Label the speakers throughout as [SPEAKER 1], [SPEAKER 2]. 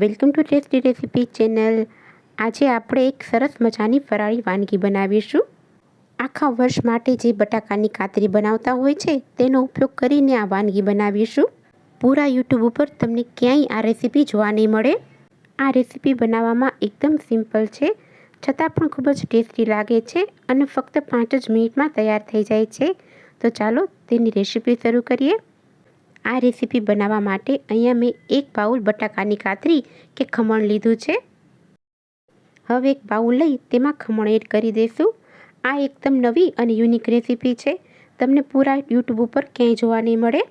[SPEAKER 1] Welcome to tasty recipe channel આજે આપણે એક સરસ મજાની ફરાળી વાનગી બનાવીશું. આખા વર્ષ માટે જે બટાકાની કાતરી બનાવતા હોય છે, તેનો ઉપયોગ કરીને આ વાનગી બનાવીશું. પૂરા યુટ્યુબ ઉપર તમને ક્યાંય આ રેસીપી જોવા નહીં મળે. આ રેસીપી બનાવવામાં એકદમ સિમ્પલ છે. છતાં પણ ખૂબ જ ટેસ્ટી લાગે છે અને ફક્ત પાંચ જ મિનિટમાં તૈયાર થઈ જાય છે. તો ચાલો તેની રેસીપી શરૂ કરીએ. આ રેસીપી બનાવવા માટે અહીંયા મેં એક બાઉલ બટાકાની કાતરી કે ખમણ લીધું છે. હવે એક બાઉલ લઈ તેમાં ખમણ એડ કરી દઈશું આ એકદમ નવી અને યુનિક રેસીપી છે. તમને પૂરા યુટ્યુબ ઉપર ક્યાંય જોવા નહીં મળે.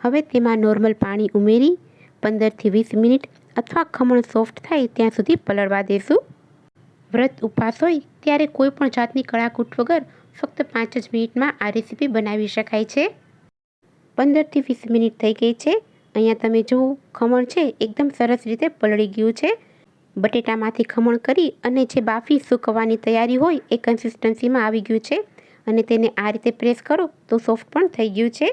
[SPEAKER 1] હવે તેમાં નોર્મલ પાણી ઉમેરી પંદરથી વીસ મિનિટ અથવા ખમણ સોફ્ટ થાય ત્યાં સુધી પલળવા દેશું. વ્રત ઉપવાસ હોય ત્યારે કોઈ પણ જાતની કળાકૂટ વગર ફક્ત પાંચ જ મિનિટમાં આ રેસીપી બનાવી શકાય છે. પંદરથી વીસ મિનિટ થઈ ગઈ છે. અહીંયા તમે જુઓ, ખમણ છે, એકદમ સરસ રીતે પલળી ગયું છે. બટેટામાંથી ખમણ કરી અને જે બાફી સૂકવવાની તૈયારી હોય એ કન્સિસ્ટન્સીમાં આવી ગયું છે. અને તેને આ રીતે પ્રેસ કરો તો સોફ્ટ પણ થઈ ગયું છે.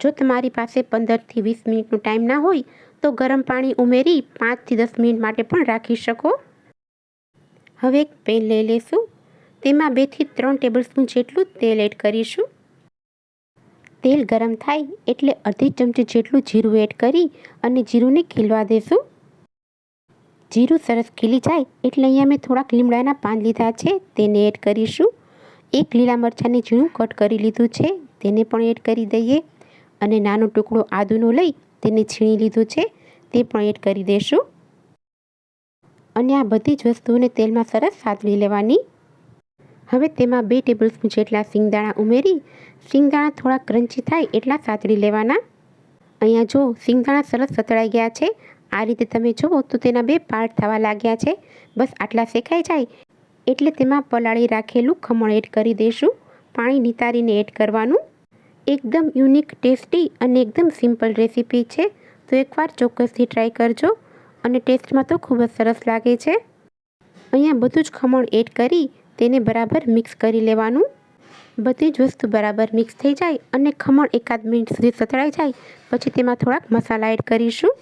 [SPEAKER 1] જો તમારી પાસે પંદરથી વીસ મિનિટનો ટાઈમ ના હોય, તો ગરમ પાણી ઉમેરી પાંચથી દસ મિનિટ માટે પણ રાખી શકો. હવે એક પેન લઈ લઈશું. તેમાં બેથી ત્રણ ટેબલસ્પૂન જેટલું તેલ એડ કરીશું. તેલ ગરમ થાય એટલે અડધી ચમચી જેટલું જીરું એડ કરી અને જીરુંને ખીલવા દેશું. જીરું સરસ ખીલી જાય એટલે અહીંયા મેં થોડાક લીમડાના પાન લીધા છે, તેને એડ કરીશું. એક લીલા મરચાંને ઝીણું કટ કરી લીધું છે, તેને પણ એડ કરી દઈએ. અને નાનો ટુકડો આદુનો લઈ તેને છીણી લીધું છે, તે પણ એડ કરી દઈશું અને આ બધી જ વસ્તુઓને તેલમાં સરસ સાતળી લેવાની. હવે તેમાં બે ટેબલસ્પૂન જેટલા સિંગદાણા ઉમેરી, સિંગદાણા થોડા ક્રંચી થાય એટલા સાતળી લેવાના. અહીંયા જો સિંગદાણા સરસ સતળાઈ ગયા છે, આ રીતે તમે જુઓ તો તેના બે પાર્ટ થવા લાગ્યા છે. બસ આટલા શેકાઈ જાય. એટલે તેમાં પલાળી રાખેલું ખમણ એડ કરી દઈશું. પાણી નિતારીને એડ કરવાનું. એકદમ યુનિક, ટેસ્ટી અને એકદમ સિમ્પલ રેસીપી છે. તો એકવાર ચોક્કસથી ટ્રાય કરજો અને ટેસ્ટમાં તો ખૂબ જ સરસ લાગે છે. અહીંયા બધું જ ખમણ એડ કરી તેને બરાબર મિક્સ કરી લેવાનું. બધી જ વસ્તુ બરાબર મિક્સ થઈ જાય અને ખમણ એકાદ મિનિટ સુધી સતળાઈ જાય. પછી તેમાં થોડાક મસાલા એડ કરીશું.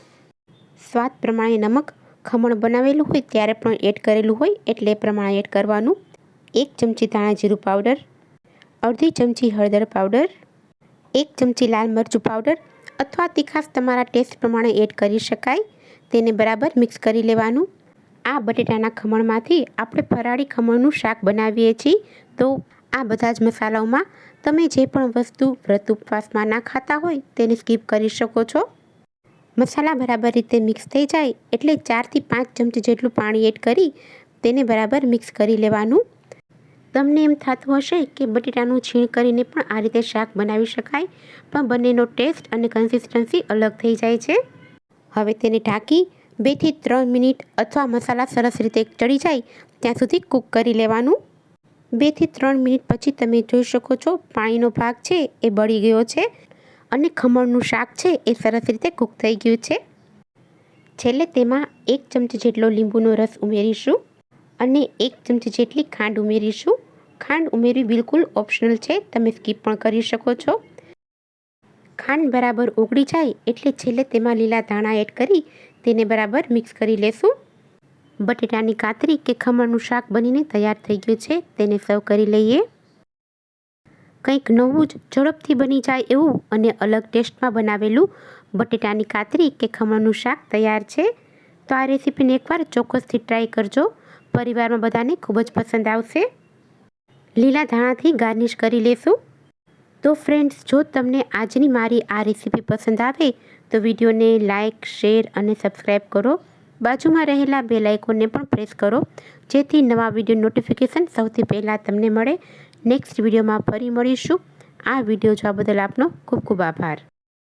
[SPEAKER 1] સ્વાદ પ્રમાણે નમક, ખમણ બનાવેલું હોય ત્યારે પણ એડ કરેલું હોય એટલે એ પ્રમાણે એડ કરવાનું. એક ચમચી ધાણા જીરું પાવડર અડધી ચમચી હળદર પાવડર એક ચમચી લાલ મરચું પાવડર અથવા તીખાસ તમારા ટેસ્ટ પ્રમાણે એડ કરી શકાય. તેને બરાબર મિક્સ કરી લેવાનું. આ બટેટાના ખમણમાંથી આપણે ફરાળી ખમણનું શાક બનાવીએ છીએ. તો આ બધા જ મસાલાઓમાં તમે જે પણ વસ્તુ વ્રત ઉપવાસમાં ના ખાતા હોય તેને સ્કીપ કરી શકો છો. મસાલા બરાબર રીતે મિક્સ થઈ જાય એટલે ચારથી પાંચ ચમચી જેટલું પાણી એડ કરી તેને બરાબર મિક્સ કરી લેવાનું. તમને એમ થતું હશે કે બટેટાનું છીણ કરીને પણ આ રીતે શાક બનાવી શકાય, પણ બંનેનો ટેસ્ટ અને કન્સિસ્ટન્સી અલગ થઈ જાય છે. હવે તેને ઢાંકી બેથી ત્રણ મિનિટ અથવા મસાલા સરસ રીતે ચડી જાય ત્યાં સુધી કૂક કરી લેવાનું. બેથી ત્રણ મિનિટ પછી તમે જોઈ શકો છો પાણીનો ભાગ છે એ બળી ગયો છે અને ખમણનું શાક છે એ સરસ રીતે કૂક થઈ ગયું છે. છેલ્લે તેમાં એક ચમચી જેટલો લીંબુનો રસ ઉમેરીશું અને એક ચમચી જેટલી ખાંડ ઉમેરીશું. ખાંડ ઉમેરવી બિલકુલ ઓપ્શનલ છે, તમે સ્કીપ પણ કરી શકો છો. ખાંડ બરાબર ઓગળી જાય એટલે છેલ્લે તેમાં લીલા ધાણા એડ કરી તેને બરાબર મિક્સ કરી લેશું. બટેટાની કાતરી કે ખમણનું શાક બનીને તૈયાર થઈ ગયું છે, તેને સર્વ કરી લઈએ. કંઈક નવું જ ઝડપથી બની જાય એવું અને અલગ ટેસ્ટમાં બનાવેલું બટેટાની કાતરી કે ખમણનું શાક તૈયાર છે. તો આ રેસીપીને એકવાર ચોક્કસથી ટ્રાય કરજો. પરિવારમાં બધાને ખૂબ જ પસંદ આવશે. લીલા ધાણાથી ગાર્નિશ કરી લેશું. તો ફ્રેન્ડ્સ જો તમને આજની મારી આ રેસીપી પસંદ આવે તો વિડીયોને લાઇક શેર અને સબસ્ક્રાઈબ કરો. બાજુમાં રહેલા બે લાઇકોને પણ પ્રેસ કરો, જેથી નવા વીડિયો નોટિફિકેશન સૌથી પહેલાં તમને મળે. નેક્સ્ટ વિડીયોમાં ફરી મળીશું. આ વીડિયો જોવા બદલ આપનો ખૂબ ખૂબ આભાર.